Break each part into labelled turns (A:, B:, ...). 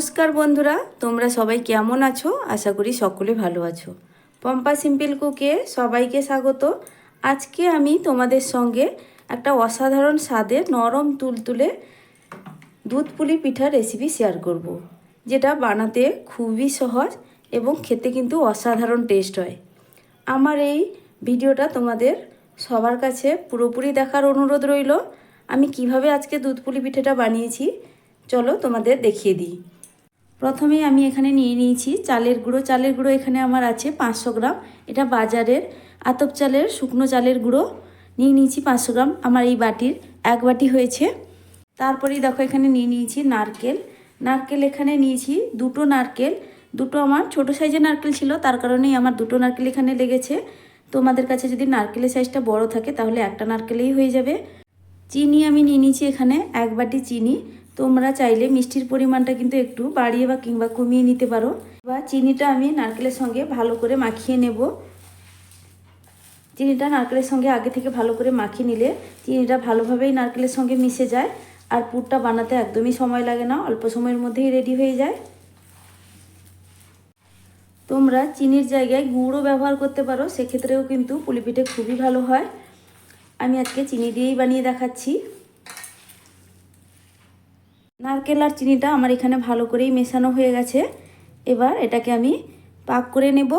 A: নমস্কার বন্ধুরা, তোমরা সবাই কেমন আছো? আশা করি সকলে ভালো আছো। পম্পা সিম্পল কুকে সবাইকে স্বাগত। আজকে আমি তোমাদের সঙ্গে একটা অসাধারণ স্বাদে নরম তুলতুলে দুধ পুলি পিঠার রেসিপি শেয়ার করব। যেটা বানাতে খুবই সহজ এবং খেতে কিন্তু অসাধারণ টেস্ট হয়। আমার এই ভিডিওটা তোমাদের সবার কাছে পুরোপুরি দেখার অনুরোধ রইল, আমি কীভাবে আজকে দুধ পুলি পিঠাটা বানিয়েছি, চলো তোমাদের দেখিয়ে দিই। প্রথমে আমি এখানে নিয়ে নিয়েছি চালের গুঁড়ো। চালের গুঁড়ো এখানে আমার আছে পাঁচশো গ্রাম। এটা বাজারের আতপ চালের শুকনো চালের গুঁড়ো। নিয়ে নিয়েছি পাঁচশো গ্রাম। আমার এই বাটির এক বাটি হয়েছে। তারপরেই দেখো এখানে নিয়ে নিয়েছি নারকেল। নারকেল এখানে নিয়েছি দুটো নারকেল। দুটো আমার ছোট সাইজের নারকেল ছিল, তার কারণেই আমার দুটো নারকেল এখানে লেগেছে। তোমাদের কাছে যদি নারকেলের সাইজটা বড় থাকে, তাহলে একটা নারকেলেই হয়ে যাবে। চিনি আমি নিয়ে নিয়েছি এখানে এক বাটি চিনি। তোমরা চাইলে মিষ্টির পরিমাণটা কিন্তু একটু বাড়িয়ে বা কিংবা কমিয়ে নিতে পারো। বা চিনিটা আমি নারকেলের সঙ্গে ভালো করে মাখিয়ে নেব। চিনিটা নারকেলের সঙ্গে আগে থেকে ভালো করে মাখিয়ে নিলে চিনিটা ভালোভাবেই নারকেলের সঙ্গে মিশে যায় আর পুরটা বানাতে একদমই সময় লাগে না, অল্প সময়ের মধ্যেই রেডি হয়ে যায়। তোমরা চিনির জায়গায় গুঁড়ো ব্যবহার করতে পারো, সেক্ষেত্রেও কিন্তু পুলিপিঠে খুবই ভালো হয়। আমি আজকে চিনি দিয়েই বানিয়ে দেখাচ্ছি। নারকেল আর চিনিটা আমার এখানে ভালো করেই মেশানো হয়ে গেছে। এবার এটাকে আমি পাক করে নেব।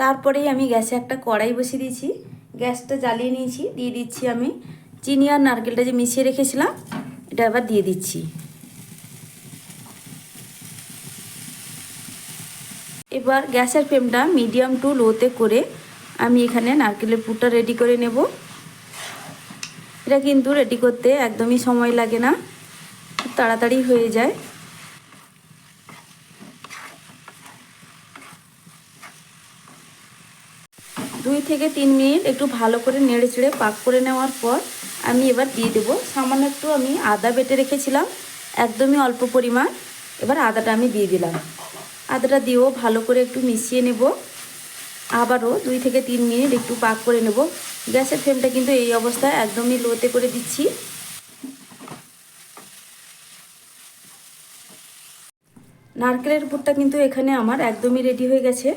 A: তারপরেই আমি গ্যাসে একটা কড়াই বসিয়ে দিয়েছি। গ্যাসটা জ্বালিয়ে নিয়েছি, দিয়ে দিচ্ছি আমি চিনি আর নারকেলটা যে মিশিয়ে রেখেছিলাম, এটা এবার দিয়ে দিচ্ছি। এবার গ্যাসের ফ্লেমটা মিডিয়াম টু লোতে করে আমি এখানে নারকেলের পুরটা রেডি করে নেব। এটা কিন্তু রেডি করতে একদমই সময় লাগে না। তাড়াতাড়ি হয়ে যায়। দুই থেকে তিন মিনিট একটু ভালো করে নেড়ে চেড়ে পাক করে নেওয়ার পর আমি এবার দিয়ে দেবো। সামান্য একটু আমি আদা বেটে রেখেছিলাম, একদমই অল্প পরিমাণ। এবার আদাটা আমি দিয়ে দিলাম। আদাটা দিয়েও ভালো করে একটু মিশিয়ে নেব। আবারও দুই থেকে তিন মিনিট একটু পাক করে নেব। গ্যাসের ফ্লেমটা কিন্তু এই অবস্থায় একদমই লোতে করে দিচ্ছি। নারকেলের পুরটা কিন্তু এখানে আমার একদমই রেডি হয়ে গেছে।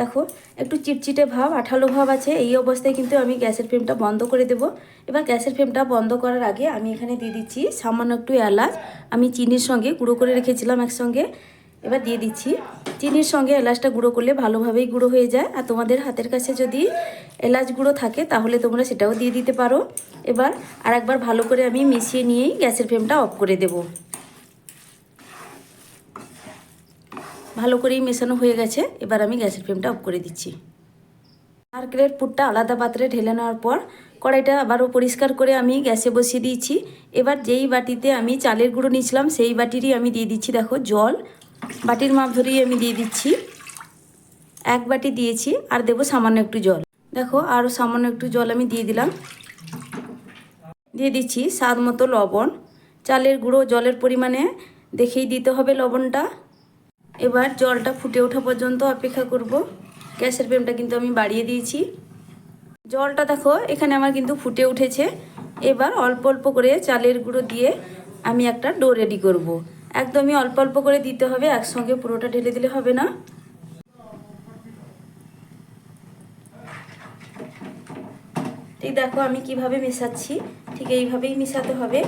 A: দেখো, একটু চিটচিটে ভাব, আঠালো ভাব আছে। এই অবস্থায় কিন্তু আমি গ্যাসের ফ্লেমটা বন্ধ করে দেব। এবার গ্যাসের ফ্লেমটা বন্ধ করার আগে আমি এখানে দিয়ে দিচ্ছি সামান্য একটু এলাচ। আমি চিনির সঙ্গে গুঁড়ো করে রেখেছিলাম একসঙ্গে। এবার দিয়ে দিচ্ছি চিনির সঙ্গে এলাচটা গুঁড়ো করলে ভালোভাবেই গুঁড়ো হয়ে যায়। আর তোমাদের হাতের কাছে যদি এলাচ গুঁড়ো থাকে, তাহলে তোমরা সেটাও দিয়ে দিতে পারো। এবার আর একবার ভালো করে আমি মিশিয়ে নিয়েই গ্যাসের ফ্লেমটা অফ করে দেবো। ভালো করেই মেশানো হয়ে গেছে, এবার আমি গ্যাসের ফ্লেমটা অফ করে দিচ্ছি। নারকেলের পুরটা আলাদা পাত্রে ঢেলে নেওয়ার পর কড়াইটা আবারও পরিষ্কার করে আমি গ্যাসে বসিয়ে দিয়েছি। এবার যেই বাটিতে আমি চালের গুঁড়ো নিয়েছিলাম, সেই বাটিরই আমি দিয়ে দিচ্ছি, দেখো, জল। বাটির মাপ ধরেই আমি দিয়ে দিচ্ছি। এক বাটি দিয়েছি, আর দেবো সামান্য একটু জল। দেখো, আরও সামান্য একটু জল আমি দিয়ে দিলাম। দিয়ে দিচ্ছি স্বাদ মতো লবণ। চালের গুঁড়ো জলের পরিমাণে দেখেই দিতে হবে লবণটা। এবার জলটা ফুটে ওঠা পর্যন্ত অপেক্ষা করব। গ্যাসের ফ্লেমটা কিন্তু আমি বাড়িয়ে দিয়েছি। জলটা দেখো, এখানে আমার কিন্তু ফুটে উঠেছে। এবার অল্প অল্প করে চালের গুঁড়ো দিয়ে আমি একটা ডো রেডি করব। একদমই অল্প অল্প করে দিতে হবে, একসঙ্গে পুরোটা ঢেলে দিলে হবে না। ঠিক দেখো, আমি কীভাবে মেশাচ্ছি, ঠিক এইভাবেই মেশাতে হবে।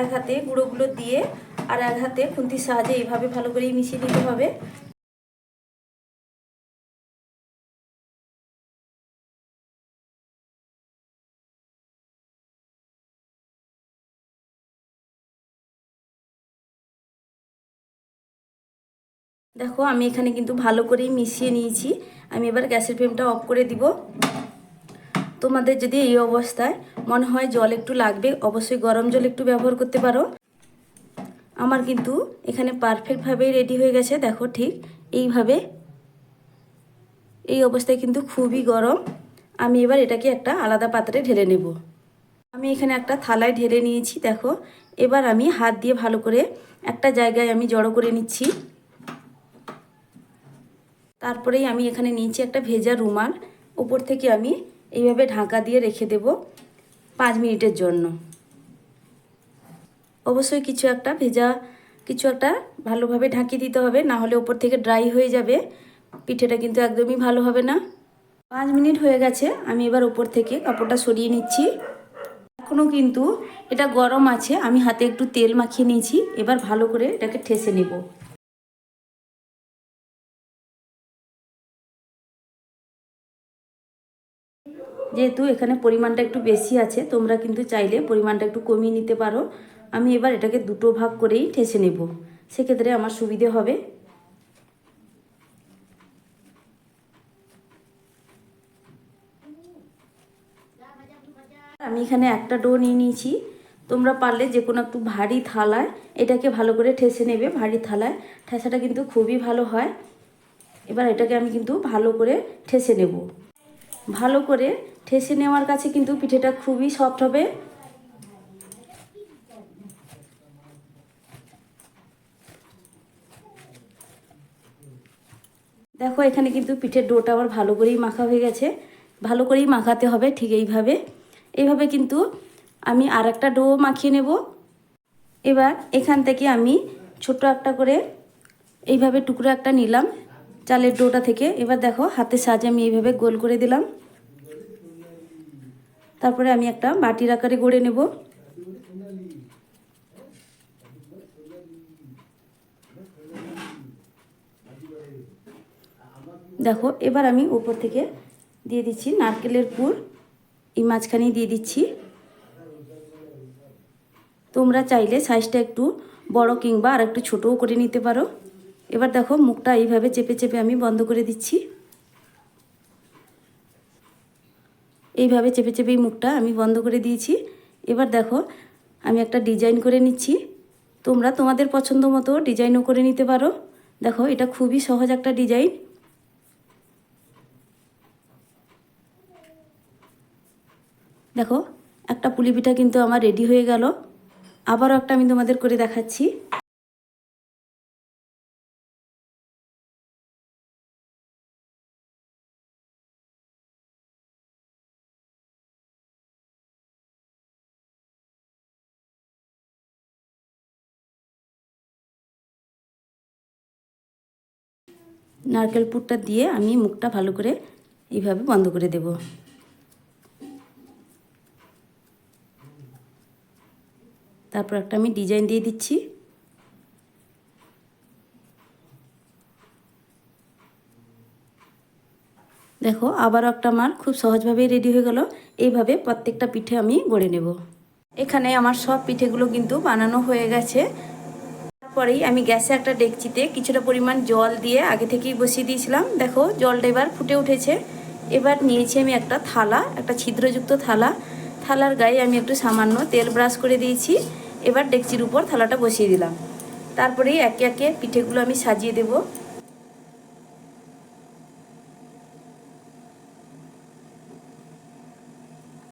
A: এক হাতে গুঁড়োগুলো দিয়ে আর এক হাতে খুন্তির সাহায্যে এইভাবে ভালো করেই মিশিয়ে দিতে হবে। দেখো, আমি এখানে কিন্তু ভালো করেই মিশিয়ে নিয়েছি। আমি এবার গ্যাসের ফ্লেমটা অফ করে দিব। তোমাদের যদি এই অবস্থায় মনে হয় জল একটু লাগবে, অবশ্যই গরম জল একটু ব্যবহার করতে পারো। আমার কিন্তু এখানে পারফেক্টভাবেই রেডি হয়ে গেছে, দেখো ঠিক এইভাবে। এই অবস্থায় কিন্তু খুবই গরম। আমি এবার এটাকে একটা আলাদা পাত্রে ঢেলে নেব। আমি এখানে একটা থালায় ঢেলে নিয়েছি, দেখো। এবার আমি হাত দিয়ে ভালো করে একটা জায়গায় আমি জড়ো করে নিচ্ছি। তারপরেই আমি এখানে নিয়েছি একটা ভেজা রুমাল। উপর থেকে আমি এইভাবে ঢাকা দিয়ে রেখে দেব পাঁচ মিনিটের জন্য। অবশ্যই কিছু একটা ভেজা, কিছু একটা ভালোভাবে ঢাকিয়ে দিতে হবে, না হলে ওপর থেকে ড্রাই হয়ে যাবে। পিঠেটা কিন্তু একদমই ভালো হবে না। পাঁচ মিনিট হয়ে গেছে, আমি এবার ওপর থেকে কাপড়টা সরিয়ে নিচ্ছি। এখনও কিন্তু এটা গরম আছে, আমি হাতে একটু তেল মাখিয়ে নিয়েছি, এবার ভালো করে এটাকে ঠেসে নেব। যেহেতু এখানে পরিমাণটা একটু বেশি আছে, তোমরা কিন্তু চাইলে পরিমাণটা একটু কমিয়ে নিতে পারো। আমি এবার এটাকে দুটো ভাগ করেই ঠেসে নেব। সেক্ষেত্রে আমার সুবিধে হবে। আমি এখানে একটা ডো নিয়ে নিয়েছি। তোমরা পারলে যে কোনো একটু ভারী থালায় এটাকে ভালো করে ঠেসে নেবে। ভারী থালায় ঠেসাটা কিন্তু খুবই ভালো হয়। এবার এটাকে আমি কিন্তু ভালো করে ঠেসে নেব। ভালো করে ঠেসে নেওয়ার কাছে কিন্তু পিঠেটা খুবই সফট হবে। দেখো, এখানে কিন্তু পিঠের ডোটা আবার ভালো করেই মাখা হয়ে গেছে। ভালো করেই মাখাতে হবে ঠিক এইভাবে। এইভাবে কিন্তু আমি আর একটা ডো মাখিয়ে নেব। এবার এখান থেকে আমি ছোট একটা করে এইভাবে টুকরো একটা নিলাম চালের ডোটা থেকে। এবার দেখো, হাতের সাহায্যে আমি এইভাবে গোল করে দিলাম। তারপরে আমি একটা বাটির আকারে গড়ে নেব। দেখো, এবার আমি উপর থেকে দিয়ে দিচ্ছি নারকেলের পুর। এই মাঝখানেই দিয়ে দিচ্ছি। তোমরা চাইলে সাইজটা একটু বড় কিংবা আর একটু ছোটও করে নিতে পারো। এবার দেখো, মুখটা এইভাবে চেপে চেপে আমি বন্ধ করে দিচ্ছি। এইভাবে চেপে চেপে এই মুখটা আমি বন্ধ করে দিয়েছি। এবার দেখো, আমি একটা ডিজাইন করে নিচ্ছি। তোমরা তোমাদের পছন্দ মতো ডিজাইনও করে নিতে পারো। দেখো, এটা খুবই সহজ একটা ডিজাইন দেখো, একটা পুলি পিঠা কিন্তু আমার রেডি হয়ে গেল। আবারও একটা আমি তোমাদের করে দেখাচ্ছি। নারকেল পুরটা দিয়ে আমি মুখটা ভালো করে এইভাবে বন্ধ করে দেব। তারপর একটা আমি ডিজাইন দিয়ে দিচ্ছি। দেখো, আবারও একটা আমার খুব সহজভাবেই রেডি হয়ে গেল। এইভাবে প্রত্যেকটা পিঠে আমি গড়ে নেব। এখানে আমার সব পিঠেগুলো কিন্তু বানানো হয়ে গেছে। তারপরেই আমি গ্যাসে একটা ডেকচিতে কিছুটা পরিমাণ জল দিয়ে আগে থেকেই বসিয়ে দিয়েছিলাম। দেখো, জলটা এবার ফুটে উঠেছে। এবার নিয়েছি আমি একটা থালা, একটা ছিদ্রযুক্ত থালা। থালার গায়ে আমি একটু সামান্য তেল ব্রাশ করে দিয়েছি। এবার ডেকচির উপর থালাটা বসিয়ে দিলাম। তারপরেই একে একে পিঠেগুলো আমি সাজিয়ে দেব।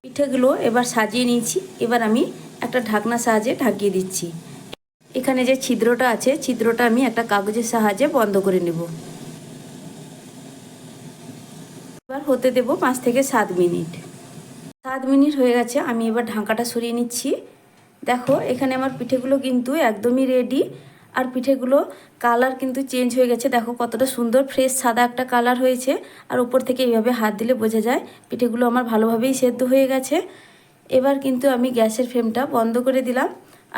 A: পিঠেগুলো এবার সাজিয়ে নিয়েছি। এবার আমি একটা ঢাকনা সাহায্যে ঢাকিয়ে দিচ্ছি। এখানে যে ছিদ্রটা আছে, ছিদ্রটা আমি একটা কাগজের সাহায্যে বন্ধ করে নেব। এবার হতে দেব পাঁচ থেকে সাত মিনিট। সাত মিনিট হয়ে গেছে, আমি এবার ঢাকাটা সরিয়ে নিচ্ছি। দেখো, এখানে আমার পিঠেগুলো কিন্তু একদমই রেডি আর পিঠেগুলো কালার কিন্তু চেঞ্জ হয়ে গেছে। দেখো কতটা সুন্দর ফ্রেশ সাদা একটা কালার হয়েছে। আর উপর থেকে এইভাবে হাত দিলে বোঝা যায়, পিঠেগুলো আমার ভালোভাবেই সেদ্ধ হয়ে গেছে। এবার কিন্তু আমি গ্যাসের ফ্লেমটা বন্ধ করে দিলাম।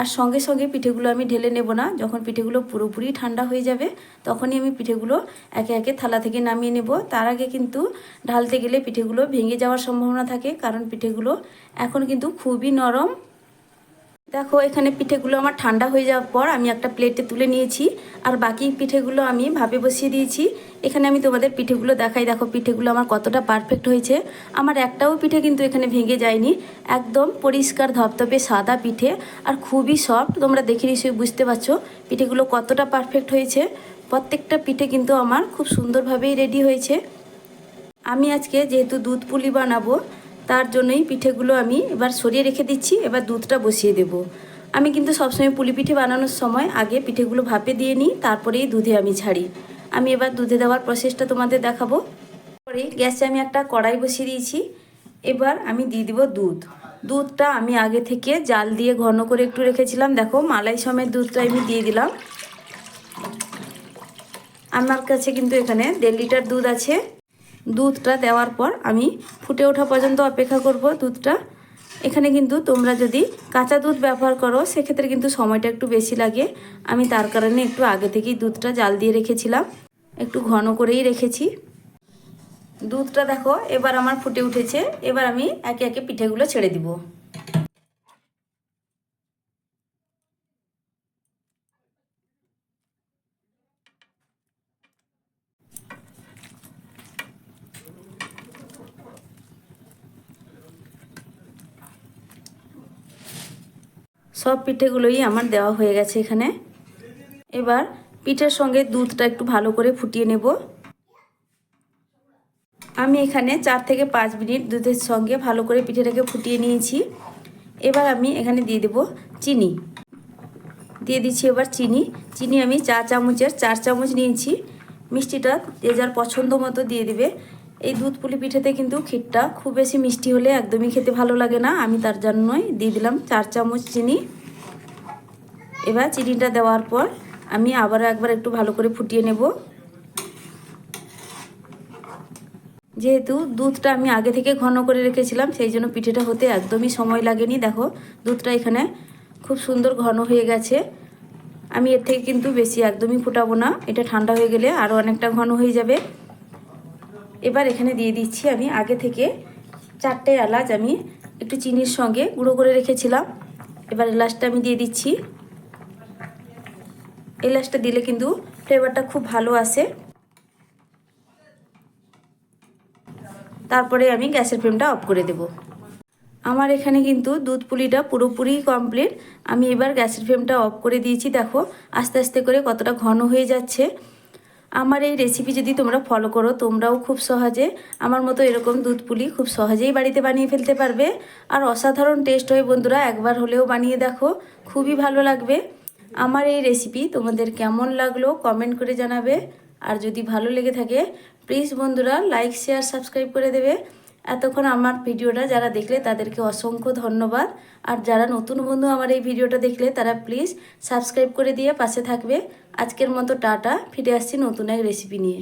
A: আর সঙ্গে সঙ্গে পিঠেগুলো আমি ঢেলে নেব না। যখন পিঠেগুলো পুরোপুরি ঠান্ডা হয়ে যাবে, তখনই আমি পিঠেগুলো একে একে থালা থেকে নামিয়ে নেব। তার আগে কিন্তু ঢালতে গেলে পিঠেগুলো ভেঙে যাওয়ার সম্ভাবনা থাকে, কারণ পিঠেগুলো এখন কিন্তু খুবই নরম। দেখো, এখানে পিঠেগুলো আমার ঠান্ডা হয়ে যাওয়ার পর আমি একটা প্লেটে তুলে নিয়েছি। আর বাকি পিঠেগুলো আমি ভাবে বসিয়ে দিয়েছি। এখানে আমি তোমাদের পিঠেগুলো দেখাই। দেখো, পিঠেগুলো আমার কতটা পারফেক্ট হয়েছে। আমার একটাও পিঠে কিন্তু এখানে ভেঙে যায়নি। একদম পরিষ্কার, ধপধপে সাদা পিঠে আর খুবই সফট তোমরা দেখে নিশ্চয়ই বুঝতে পারছ পিঠেগুলো কতটা পারফেক্ট হয়েছে। প্রত্যেকটা পিঠে কিন্তু আমার খুব সুন্দরভাবেই রেডি হয়েছে। আমি আজকে যেহেতু দুধ পুলি বানাবো তার জন্যই পিঠেগুলো আমি এবার সরিয়ে রেখে দিচ্ছি, এবার দুধটা বসিয়ে দেব। আমি কিন্তু সবসময় পুলি পিঠে বানানোর সময় আগে পিঠেগুলো ভাপে দিয়ে নিই, তারপরেই দুধে আমি ছাড়ি। আমি এবার দুধে দেওয়ার প্রসেসটা তোমাদের দেখাবো। পরে গ্যাসে আমি একটা কড়াই বসিয়ে দিয়েছি। এবার আমি দিয়ে দিব দুধ। দুধটা আমি আগে থেকে জাল দিয়ে ঘন করে একটু রেখেছিলাম। দেখো, মালাই সমেত দুধটা আমি দিয়ে দিলাম। আমার কাছে কিন্তু এখানে দেড় লিটার দুধ আছে। দুধটা দেওয়ার পর আমি ফুটে ওঠা পর্যন্ত অপেক্ষা করব দুধটা। এখানে কিন্তু তোমরা যদি কাঁচা দুধ ব্যবহার করো, সেক্ষেত্রে কিন্তু সময়টা একটু বেশি লাগে। আমি তার কারণে একটু আগে থেকেই দুধটা জাল দিয়ে রেখেছিলাম। একটু ঘন করেই রেখেছি। দুধটা দেখো, এবার আমার ফুটে উঠেছে। এবার আমি একে একে পিঠেগুলো ছেড়ে দিব। সব পিঠেগুলোই আমার দেওয়া হয়ে গেছে এখানে। এবার পিঠের সঙ্গে দুধটা একটু ভালো করে ফুটিয়ে নেব। আমি এখানে চার থেকে পাঁচ মিনিট দুধের সঙ্গে ভালো করে পিঠেটাকে ফুটিয়ে নিয়েছি। এবার আমি এখানে দিয়ে দেব চিনি। দিয়ে দিচ্ছি এবার চিনি। চিনি আমি চা চামচের চার চামচ নিয়েছি। মিষ্টিটা যে যার পছন্দ মতো দিয়ে দিবে। এই দুধ পুলি পিঠেতে কিন্তু ক্ষীরটা খুব বেশি মিষ্টি হলে একদমই খেতে ভালো লাগে না। আমি তার জন্যই দিয়ে দিলাম চার চামচ চিনি। এবার চিনিটা দেওয়ার পর আমি আবারও একবার একটু ভালো করে ফুটিয়ে নেব। যেহেতু দুধটা আমি আগে থেকে ঘন করে রেখেছিলাম, সেই জন্য পিঠেটা হতে একদমই সময় লাগেনি। দেখো, দুধটা এখানে খুব সুন্দর ঘন হয়ে গেছে। আমি এর থেকে কিন্তু বেশি একদমই ফুটাবো না। এটা ঠান্ডা হয়ে গেলে আরও অনেকটা ঘন হয়ে যাবে। এবার এখানে দিয়ে দিচ্ছি আমি আগে থেকে চারটে এলাচ আমি একটু চিনির সঙ্গে গুঁড়ো করে রেখেছিলাম। এবার এলাচটা আমি দিয়ে দিচ্ছি। এলাচটা দিলে কিন্তু ফ্লেভারটা খুব ভালো আসে। তারপরে আমি গ্যাসের ফ্লেমটা অফ করে দেব। আমার এখানে কিন্তু দুধ পুলিটা পুরোপুরি কমপ্লিট। আমি এবার গ্যাসের ফ্লেমটা অফ করে দিয়েছি। দেখো, আস্তে আস্তে করে কতটা ঘন হয়ে যাচ্ছে। আমার এই রেসিপি যদি তোমরা ফলো করো, তোমরাও খুব সহজে আমার মতো এরকম দুধ পুলি খুব সহজেই বাড়িতে বানিয়ে ফেলতে পারবে। আর অসাধারণ টেস্ট হয় বন্ধুরা, একবার হলেও বানিয়ে দেখো, খুবই ভালো লাগবে। আমার এই রেসিপি তোমাদের কেমন লাগল কমেন্ট করে জানাবে। আর যদি ভালো লেগে থাকে প্লিজ বন্ধুরা লাইক শেয়ার সাবস্ক্রাইব করে দেবে। এতক্ষণ আমার ভিডিওটা যারা দেখলে তাদেরকে অসংখ্য ধন্যবাদ। আর যারা নতুন বন্ধু আমার এই ভিডিওটা দেখলে তারা প্লিজ সাবস্ক্রাইব করে দিয়ে পাশে থাকবে। আজকের মতো টাটা, ফিরে আসছি নতুন এক রেসিপি নিয়ে।